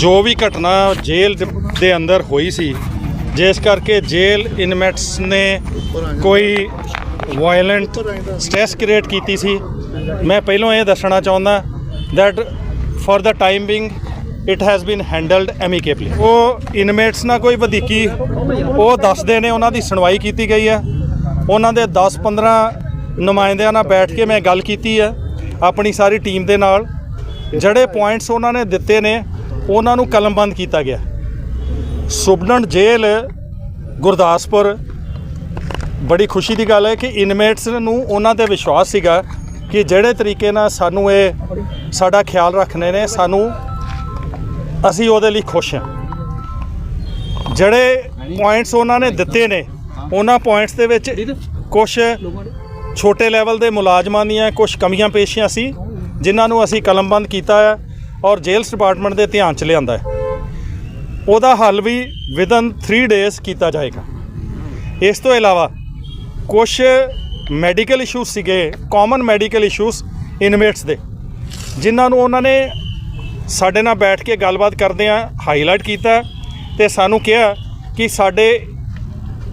ਜੋ ਵੀ ਘਟਨਾ ਜੇਲ੍ਹ ਦੇ- ਅੰਦਰ ਹੋਈ ਸੀ, ਜਿਸ ਕਰਕੇ ਜੇਲ੍ਹ ਇਨਮੇਟਸ ਨੇ ਕੋਈ ਵਾਇਲੈਂਟ ਸਟ੍ਰੈਸ ਕ੍ਰੀਏਟ ਕੀਤੀ ਸੀ। ਮੈਂ ਪਹਿਲਾਂ ਇਹ ਦੱਸਣਾ ਚਾਹੁੰਦਾ that for the time being it has been handled amicably. ਉਹ ਇਨਮੇਟਸ ਨਾਲ ਕੋਈ ਵਧੀਕੀ, ਉਹ ਦੱਸਦੇ ਨੇ, ਉਹਨਾਂ ਦੀ ਸੁਣਵਾਈ ਕੀਤੀ ਗਈ ਹੈ। ਉਹਨਾਂ ਦੇ 10-15 ਨੁਮਾਇੰਦਿਆਂ ਨਾਲ ਬੈਠ ਕੇ ਮੈਂ ਗੱਲ ਕੀਤੀ ਹੈ, ਆਪਣੀ ਸਾਰੀ ਟੀਮ ਦੇ ਨਾਲ। ਜਿਹੜੇ ਪੁਆਇੰਟਸ ਉਹਨਾਂ ਨੇ ਦਿੱਤੇ ਨੇ ਉਹਨਾਂ ਨੂੰ ਕਲਮਬੰਦ ਕੀਤਾ ਗਿਆ। ਸੁਬਨਨ ਜੇਲ੍ਹ, ਗੁਰਦਾਸਪੁਰ। ਬੜੀ ਖੁਸ਼ੀ ਦੀ ਗੱਲ ਹੈ ਕਿ ਇਨਮੇਟਸ ਨੂੰ ਉਹਨਾਂ ਤੇ ਵਿਸ਼ਵਾਸ ਸੀਗਾ ਕਿ ਜਿਹੜੇ ਤਰੀਕੇ ਨਾਲ ਸਾਨੂੰ ਇਹ ਸਾਡਾ ਖਿਆਲ ਰੱਖਣੇ ਨੇ, ਸਾਨੂੰ ਅਸੀਂ ਉਹਦੇ ਲਈ ਖੁਸ਼ ਹਾਂ। ਜਿਹੜੇ ਪੁਆਇੰਟਸ ਉਹਨਾਂ ਨੇ ਦਿੱਤੇ ਨੇ, ਉਹਨਾਂ ਪੁਆਇੰਟਸ ਦੇ ਵਿੱਚ ਕੁਝ ਛੋਟੇ ਲੈਵਲ ਦੇ ਮੁਲਾਜ਼ਮਾਂ ਦੀਆਂ ਕੁਝ ਕਮੀਆਂ ਪੇਸ਼ੀਆਂ ਸੀ, ਜਿਨ੍ਹਾਂ ਨੂੰ ਅਸੀਂ ਕਲਮਬੰਦ ਕੀਤਾ ਹੈ ਔਰ ਜੇਲਸ ਡਿਪਾਰਟਮੈਂਟ ਦੇ ਧਿਆਨ ਚ ਲਿਆਂਦਾ ਹੈ। ਉਹਦਾ ਹੱਲ ਵੀ ਵਿਦਨ 3 ਡੇਜ਼ ਕੀਤਾ ਜਾਏਗਾ। ਇਸ ਤੋਂ ਇਲਾਵਾ ਕੁਝ ਮੈਡੀਕਲ ਇਸ਼ੂਸ ਸੀਗੇ ਕਾਮਨ ਮੈਡੀਕਲ ਇਸ਼ੂਸ ਇਨਮੇਟਸ ਦੇ, ਜਿਨ੍ਹਾਂ ਨੂੰ ਉਹਨਾਂ ਨੇ ਸਾਡੇ ਨਾਲ ਬੈਠ ਕੇ ਗੱਲਬਾਤ ਕਰਦੇ ਆ ਹਾਈਲਾਈਟ ਕੀਤਾ ਤੇ ਸਾਨੂੰ ਕਿਹਾ ਕਿ ਸਾਡੇ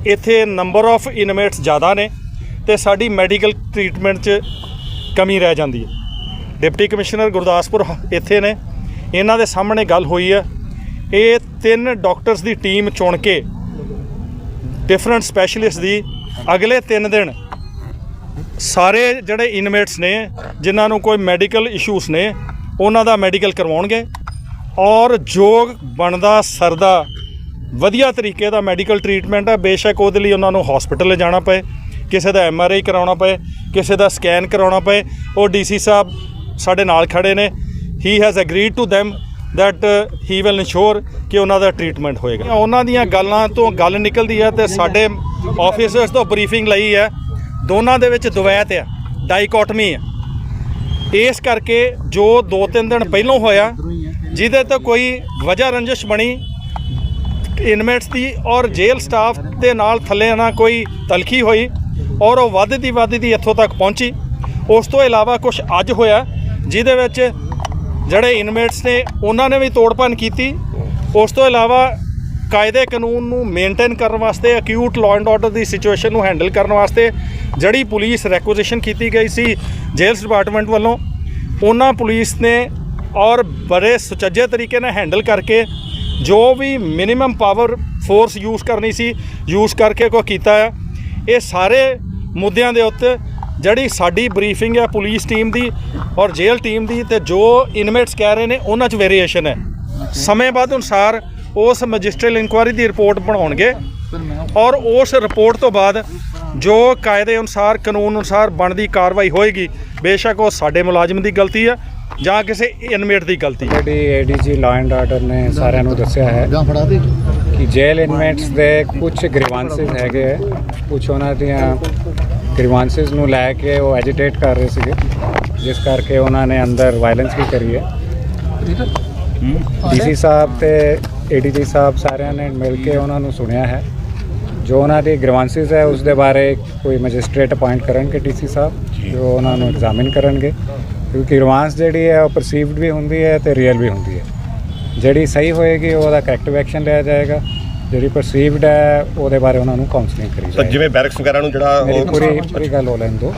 ਇੱਥੇ ਨੰਬਰ ਆਫ ਇਨਮੇਟਸ ਜ਼ਿਆਦਾ ਨੇ ਤੇ ਸਾਡੀ ਮੈਡੀਕਲ ਟ੍ਰੀਟਮੈਂਟ 'ਚ ਕਮੀ ਰਹਿ ਜਾਂਦੀ ਹੈ। ਡਿਪਟੀ ਕਮਿਸ਼ਨਰ ਗੁਰਦਾਸਪੁਰ ਇੱਥੇ ਨੇ। ਇਹਨਾਂ ਦੇ ਸਾਹਮਣੇ ਗੱਲ ਹੋਈ ਹੈ। ਇਹ ਤਿੰਨ ਡਾਕਟਰਸ ਦੀ ਟੀਮ ਚੁਣ ਕੇ ਡਿਫਰੈਂਟ ਸਪੈਸ਼ਲਿਸਟ ਦੀ ਅਗਲੇ 3 ਦਿਨ ਸਾਰੇ ਜਿਹੜੇ ਇਨਮੇਟਸ ਨੇ, ਜਿਨ੍ਹਾਂ ਨੂੰ ਕੋਈ ਮੈਡੀਕਲ ਇਸ਼ੂਸ ਨੇ, ਉਹਨਾਂ ਦਾ ਮੈਡੀਕਲ ਕਰਵਾਉਣਗੇ। ਔਰ ਜੋ ਬਣਦਾ, ਸਰਦਾ, ਵਧੀਆ ਤਰੀਕੇ ਦਾ ਮੈਡੀਕਲ ਟ੍ਰੀਟਮੈਂਟ ਹੈ। ਬੇਸ਼ੱਕ ਉਹਦੇ ਲਈ ਉਹਨਾਂ ਨੂੰ ਹਸਪੀਟਲ ਲਿਜਾਣਾ ਪਏ, ਕਿਸੇ ਦਾ ਐਮ ਆਰ ਆਈ ਕਰਾਉਣਾ ਪਏ, ਕਿਸੇ ਦਾ ਸਕੈਨ ਕਰਾਉਣਾ ਪਏ। ਉਹ ਡੀਸੀ ਸਾਹਿਬ ਸਾਡੇ ਨਾਲ ਖੜੇ ਨੇ। He has agreed to them that he will ensure ਕਿ ਉਹਨਾਂ ਦਾ ਟ੍ਰੀਟਮੈਂਟ ਹੋਏਗਾ। ਉਹਨਾਂ ਦੀਆਂ ਗੱਲਾਂ ਤੋਂ ਗੱਲ ਨਿਕਲਦੀ ਹੈ ਤੇ ਸਾਡੇ ਆਫੀਸਰਸ ਤੋਂ ਬਰੀਫਿੰਗ ਲਈ ਹੈ। ਦੋਨਾਂ ਦੇ ਵਿੱਚ ਦਵੈਤ ਹੈ ਡਾਈਕੋਟਮੀ ਹੈ। ਇਸ ਕਰਕੇ ਜੋ 2-3 ਦਿਨ ਪਹਿਲਾਂ ਹੋਇਆ, ਜਿਹਦੇ ਤੋਂ ਕੋਈ ਵਜ੍ਹਾ ਰੰਜਿਸ਼ ਬਣੀ ਇਨਮੇਟਸ ਦੀ ਔਰ ਜੇਲ੍ਹ ਸਟਾਫ ਦੇ ਨਾਲ ਥੱਲੇ ਨਾ ਕੋਈ ਤਲਖੀ ਹੋਈ ਔਰ ਉਹ ਵੱਧਦੀ ਵੱਧਦੀ ਇੱਥੋਂ ਤੱਕ ਪਹੁੰਚੀ। ਉਸ ਤੋਂ ਇਲਾਵਾ ਕੁਝ ਅੱਜ ਹੋਇਆ ਜਿਹਦੇ ਵਿੱਚ ਜਿਹੜੇ ਇਨਮੇਟਸ ਨੇ, ਉਹਨਾਂ ਨੇ ਵੀ ਤੋੜਪਨ ਕੀਤੀ। ਉਸ ਤੋਂ ਇਲਾਵਾ ਕਾਇਦੇ ਕਾਨੂੰਨ ਨੂੰ ਮੇਨਟੇਨ ਕਰਨ ਵਾਸਤੇ ਅਕਿਊਟ ਲਾਅ ਐਂਡ ਆਰਡਰ ਦੀ ਸਿਚੁਏਸ਼ਨ ਨੂੰ ਹੈਂਡਲ ਕਰਨ ਵਾਸਤੇ ਜਿਹੜੀ ਪੁਲਿਸ ਰੈਕੁਜੀਸ਼ਨ ਕੀਤੀ ਗਈ ਸੀ ਜੇਲਸ ਡਿਪਾਰਟਮੈਂਟ ਵੱਲੋਂ, ਉਹਨਾਂ ਪੁਲਿਸ ਨੇ ਔਰ ਬੜੇ ਸੁਚੱਜੇ ਤਰੀਕੇ ਨਾਲ ਹੈਂਡਲ ਕਰਕੇ ਜੋ ਵੀ ਮਿਨੀਮਮ ਪਾਵਰ ਫੋਰਸ ਯੂਜ਼ ਕਰਨੀ ਸੀ ਯੂਜ਼ ਕਰਕੇ ਕੋ ਕੀਤਾ ਹੈ ਇਹ ਸਾਰੇ ਮੁੱਦਿਆਂ ਦੇ ਉੱਤੇ ਜਿਹੜੀ ਸਾਡੀ ਬਰੀਫਿੰਗ ਹੈ ਪੁਲਿਸ ਟੀਮ ਦੀ ਔਰ ਜੇਲ੍ਹ ਟੀਮ ਦੀ ਤੇ ਜੋ ਇਨਮੇਟਸ ਕਹਿ ਰਹੇ ਨੇ, ਉਹਨਾਂ 'ਚ ਵੇਰੀਏਸ਼ਨ ਹੈ। ਸਮੇਂ ਬਾਅਦ ਅਨੁਸਾਰ ਉਸ ਮੈਜਿਸਟਰੀਅਲ ਇਨਕੁਆਇਰੀ ਦੀ ਰਿਪੋਰਟ ਬਣਾਉਣਗੇ ਔਰ ਉਸ ਰਿਪੋਰਟ ਤੋਂ ਬਾਅਦ ਜੋ ਕਾਇਦੇ ਅਨੁਸਾਰ, ਕਾਨੂੰਨ ਅਨੁਸਾਰ ਬਣਦੀ ਕਾਰਵਾਈ ਹੋਏਗੀ, ਬੇਸ਼ੱਕ ਉਹ ਸਾਡੇ ਮੁਲਾਜ਼ਮ ਦੀ ਗਲਤੀ ਹੈ ਜਾਂ ਕਿਸੇ ਇਨਮੇਟ ਦੀ ਗਲਤੀ ਹੈ। D ADG law and order ਨੇ ਸਾਰਿਆਂ ਨੂੰ ਦੱਸਿਆ ਹੈ ਕਿ ਜੇਲ ਇਨਮੇਟਸ ਦੇ ਕੁਝ ਗ੍ਰੀਵਾਂਸਸ ਹੈਗੇ ਹੈ ਕੁਝ ਉਹਨਾਂ ਦੀਆਂ ਗ੍ਰੀਵਾਂਸਸ ਨੂੰ ਲੈ ਕੇ ਉਹ ਐਜੀਟੇਟ ਕਰ ਰਹੇ ਸੀਗੇ। ਜਿਸ ਕਰਕੇ ਉਹਨਾਂ ਨੇ ਅੰਦਰ ਵਾਇਲੈਂਸ ਵੀ ਕਰੀ ਹੈ। ਡੀਸੀ ਸਾਹਿਬ ਤੇ ਏਡੀਜੀ ਸਾਹਿਬ ਸਾਰਿਆਂ ਨੇ ਮਿਲ ਕੇ ਉਹਨਾਂ ਨੂੰ ਸੁਣਿਆ ਹੈ। ਜੋ ਉਹਨਾਂ ਦੀ ਗ੍ਰੀਵਾਂਸਸ ਹੈ ਉਸ ਦੇ ਬਾਰੇ ਕੋਈ ਮੈਜਿਸਟ੍ਰੇਟ ਅਪਾਇੰਟ ਕਰਨਗੇ ਡੀਸੀ ਸਾਹਿਬ ਜੋ। ਉਹਨਾਂ ਨੂੰ ਐਗਜ਼ਾਮਿਨ ਕਰਨਗੇ। ਕਿਉਂਕਿ ਗ੍ਰੀਵਾਂਸ ਜਿਹੜੀ ਹੈ ਉਹ ਪਰਸੀਵਡ ਵੀ ਹੁੰਦੀ ਹੈ ਤੇ ਰੀਅਲ ਵੀ ਹੁੰਦੀ ਹੈ। ਜਿਹੜੀ ਸਹੀ ਹੋਏਗੀ ਉਹਦਾ ਕਰੈਕਟਿਵ ਐਕਸ਼ਨ ਲਿਆ ਜਾਏਗਾ। ਜਿਹੜੀ ਪਰਸੀਵਡ ਹੈ ਉਹਦੇ ਬਾਰੇ ਉਹਨਾਂ ਨੂੰ ਕਾਉਂਸਲਿੰਗ ਕਰੀ ਤਾਂ ਜਾਏਗੀ ਜਿਵੇਂ ਬੈਰਕਸ ਵਗੈਰਾ ਨੂੰ ਜਿਹੜਾ ਮੇਰੀ ਉਹ ਪੂਰੀ ਪੂਰੀ ਗੱਲ ਹੋ ਲੈਣ ਦਿਓ।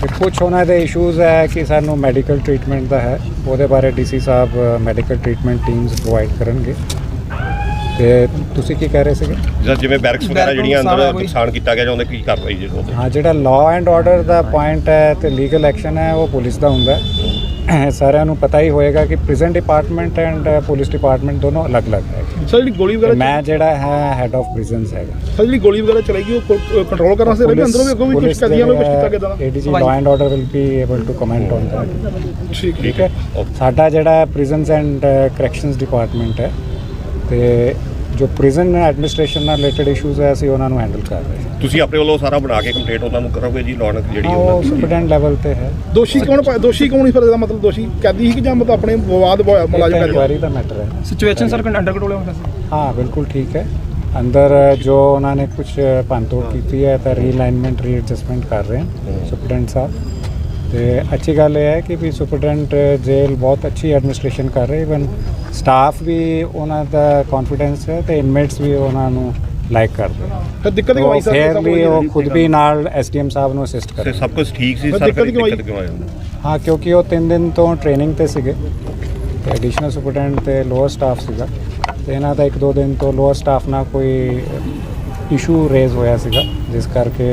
ਤੇ ਕੁਝ ਉਹਨਾਂ ਦੇ ਇਸ਼ੂਜ਼ ਹੈ ਕਿ ਸਾਨੂੰ ਮੈਡੀਕਲ ਟ੍ਰੀਟਮੈਂਟ ਦਾ ਹੈ। ਉਹਦੇ ਬਾਰੇ ਡੀਸੀ ਸਾਹਿਬ ਮੈਡੀਕਲ ਟ੍ਰੀਟਮੈਂਟ ਟੀਮਸ ਪ੍ਰੋਵਾਈਡ ਕਰਨਗੇ। ਤੇ ਤੁਸੀਂ ਕੀ ਕਹਿ ਰਹੇ ਸੀਗੇ? ਜਾਂ ਜਿਵੇਂ ਬੈਰਕਸ ਵਗੈਰਾ ਜਿਹੜੀਆਂ ਅੰਦਰ ਨੁਕਸਾਨ ਕੀਤਾ ਗਿਆ ਜਾਂ ਉਹਦੇ ਕੀ ਕਾਰਵਾਈ ਜੀ ਉਹਦੇ ਹਾਂ ਜਿਹੜਾ ਲਾਅ ਐਂਡ ਆਰਡਰ ਦਾ ਪੁਆਇੰਟ ਹੈ ਤੇ ਲੀਗਲ ਐਕਸ਼ਨ ਹੈ ਉਹ ਪੁਲਿਸ ਦਾ ਹੁੰਦਾ ਹੈ। ਸਾਰਿਆਂ ਨੂੰ ਪਤਾ ਹੀ ਹੋਏਗਾ ਕਿ prison department and police department ਦੋਨੋਂ ਅਲੱਗ-ਅਲੱਗ ਹੈ। ਸਰ ਜਿਹੜੀ ਗੋਲੀ ਵਗੈਰਾ ਮੈਂ ਜਿਹੜਾ ਹੈ ਹੈਡ ਆਫ ਪ੍ਰਿਜ਼ਨਸ ਹੈਗਾ। ਸਰ ਜਿਹੜੀ ਗੋਲੀ ਵਗੈਰਾ ਚਲਾਈ ਉਹ ਕੰਟਰੋਲ ਕਰਨ ਵਾਸਤੇ ਰਹੇ ਅੰਦਰੋਂ ਵੀ ਅੱਗੋਂ ਵੀ ਕੁਝ ਕਦੀਆਂ ਨੂੰ ਕੁਝ ਕੀਤਾ ਗਿਆ ਦਾ ADG law and order will be able to comment on that ਠੀਕ ਠੀਕ ਹੈ? ਸਾਡਾ ਜਿਹੜਾ ਪ੍ਰਿਜ਼ਨਸ ਐਂਡ ਕਰੈਕਸ਼ਨਸ ਡਿਪਾਰਟਮੈਂਟ ਹੈ ਤੇ ਜੋ ਪ੍ਰਿਜ਼ਨ ਐਡਮਿਨਿਸਟ੍ਰੇਸ਼ਨ ਨਾਲ ਰਿਲੇਟਡ ਇਸ਼ੂਜ਼ ਹੈ ਅਸੀਂ ਉਹਨਾਂ ਨੂੰ ਹੈਂਡਲ ਕਰ ਰਹੇ ਹਾਂ। ਤੁਸੀਂ ਆਪਣੇ ਵੱਲੋਂ ਸਾਰਾ ਬਣਾ ਕੇ ਕੰਪਲੀਟ ਉਹਨਾਂ ਨੂੰ ਕਰੋਗੇ ਜੀ ਲੌਨਕ ਜਿਹੜੀ ਹਾਂ, ਉਹ ਉਹਨਾਂ ਦੀ? ਸੁਪਰਡੈਂਟ ਲੈਵਲ ਤੇ ਹੈ। ਦੋਸ਼ੀ ਕੌਣ ਦੋਸ਼ੀ ਕੌਣ ਸੀ ਫਿਰ ਇਹਦਾ ਮਤਲਬ ਦੋਸ਼ੀ? ਕੈਦੀ ਸੀ ਕਿ ਜਾਂ ਮਤਲਬ ਆਪਣੇ ਵਿਵਾਦ ਹੋਇਆ ਮੁਲਾਜ਼ਮ ਕੈਦੀ? ਇਨਕੁਆਇਰੀ ਦਾ ਮੈਟਰ ਹੈ। ਸਿਚੁਏਸ਼ਨ ਸਰ ਅੰਡਰ ਕੰਟਰੋਲ ਹੁੰਦਾ ਸੀ ਹਾਂ ਬਿਲਕੁਲ ਠੀਕ ਹੈ। ਅੰਦਰ ਜੋ ਉਹਨਾਂ ਨੇ ਕੁਝ ਭੰਨਤੋੜ ਕੀਤੀ ਹੈ ਤਾਂ ਰੀਅਲਾਈਨਮੈਂਟ ਰੀਐਡਜਸਟਮੈਂਟ ਕਰ ਰਹੇ ਹਨ ਸੁਪਰਡੈਂਟ ਸਾਹਿਬ। ਤੇ ਅੱਛੀ ਗੱਲ ਇਹ ਹੈ ਕਿ ਵੀ ਸੁਪਰਡੈਂਟ ਜੇਲ੍ਹ ਬਹੁਤ ਅੱਛੀ ਐਡਮਿਨਿਸਟ੍ਰੇਸ਼ਨ ਕਰ ਰਹੇ ਇਵਨ ਸਟਾਫ ਵੀ ਉਹਨਾਂ ਦਾ ਕੌਨਫੀਡੈਂਸ ਹੈ ਤੇ ਇਨਮੇਟਸ ਵੀ ਉਹਨਾਂ ਨੂੰ ਲਾਈਕ ਕਰਦੇ ਫਿਰ ਦਿੱਕਤ ਕਿਉਂ ਆਈ ਸਰ? ਫੇਰ ਵੀ ਉਹ ਖੁਦ ਵੀ ਨਾਲ ਐਸਡੀਐਮ ਸਾਹਿਬ ਨੂੰ ਅਸਿਸਟ ਤੇ ਕਰਦੇ ਸਭ ਕੁਝ ਠੀਕ ਸੀ ਪਰ ਸਰ ਦਿੱਕਤ ਫਿਰ ਕਿਉਂ ਆਈ? ਦਿੱਕਤ ਕਿਉਂ ਆਈ ਹਾਂ ਕਿਉਂਕਿ ਉਹ 3 ਦਿਨ ਤੋਂ ਟ੍ਰੇਨਿੰਗ ਤੇ ਸੀਗੇ। ਤੇ ਐਡੀਸ਼ਨਲ ਸੁਪਰਡੈਂਟ ਤੇ ਲੋਅਰ ਸਟਾਫ ਸੀਗਾ। ਤੇ ਇਹਨਾਂ ਦਾ ਇੱਕ ਦੋ ਦਿਨ ਤੋਂ ਲੋਅਰ ਸਟਾਫ ਨਾਲ ਕੋਈ ਇਸ਼ੂ ਰੇਜ਼ ਹੋਇਆ ਸੀਗਾ ਜਿਸ ਕਰਕੇ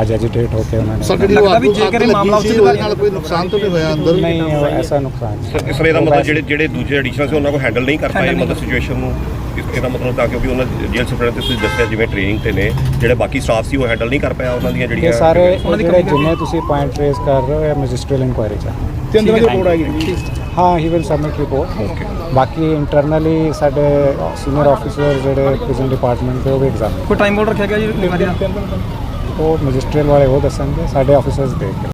ਅੱਜ ਐਜੀਟੇਟ ਹੋ ਕੇ ਉਹਨਾਂ ਨੇ ਜਿਹੜੀ ਲੱਗਦਾ ਉਹ ਵੀ ਅੱਗ ਜੇਕਰ ਇਹ ਮਾਮਲਾ ਉੱਚ ਉਹਦੇ ਨਾਲ ਕੋਈ ਨੁਕਸਾਨ ਤਾਂ ਨਹੀਂ ਹੋਇਆ ਅੰਦਰ? ਨਹੀਂ ਉਹ ਐਸਾ ਨੁਕਸਾਨ ਨਹੀਂ। ਸਰ ਇਸ ਤਰ੍ਹਾਂ ਦਾ ਮਤਲਬ ਜਿਹੜੇ ਜਿਹੜੇ ਦੂਜੇ ਐਡੀਸ਼ਨਲ ਸੀ ਉਹਨਾਂ ਕੋ ਹੈਂਡਲ ਨਹੀਂ ਕਰ ਪਾਏ ਮਤਲਬ ਸਿਚੁਏਸ਼ਨ ਨੂੰ। ਇਸ- ਇਹਦਾ ਮਤਲਬ ਤਾਂ ਕਿਉਂਕਿ ਉਹਨਾਂ ਜੇਲ੍ਹ ਸੁਪਰਡੈਂਟ ਤੁਸੀਂ ਦੱਸਿਆ ਜਿਵੇਂ ਟ੍ਰੇਨਿੰਗ ਤੇ ਨੇ ਜਿਹੜੇ ਬਾਕੀ ਸਟਾਫ ਸੀ ਉਹ ਹੈਂਡਲ ਨਹੀਂ ਕਰ ਪਾਇਆ ਉਹਨਾਂ ਦੀਆਂ ਇਹ ਜਿਹੜੀਆਂ ਸਾਰੇ ਇਹ ਜਿਹੜੇ ਜਿੰਨੇ ਤੁਸੀਂ ਪੁਆਇੰਟ ਰੇਜ਼ ਕਰ ਰਹੇ ਹੋ ਇਹ ਮੈਜਿਸਟਰੀਅਲ ਇਨਕੁਆਇਰੀ ਚ ਆ। ਦਿਨਾਂ ਦੀ ਰਿਪੋਰਟ ਆਏਗੀ ਹਾਂ ਹੀ ਵਿਲ ਸਬਮਿਟ ਰਿਪੋਰਟ ਬਾਕੀ ਇੰਟਰਨਲੀ ਸਾਡੇ ਸੀਨੀਅਰ ਆਫੀਸਰ ਜਿਹੜੇ ਪ੍ਰਿਜ਼ਨ ਡਿਪਾਰਟਮੈਂਟ ਦੇ ਉਹ ਵੀ ਐਗਜ਼ਾਮ ਕੋਈ ਟਾਈਮ ਬੋਰਡ ਰੱਖਿਆ ਗਿਆ ਜੀ? ਨਿਗਰਾਨੀ ਦਾ ਉਹ ਮੈਜਿਸਟਰੀਅਲ ਵਾਲੇ ਉਹ ਦੱਸਣਗੇ ਸਾਡੇ ਆਫੀਸਰਸ ਦੇਖ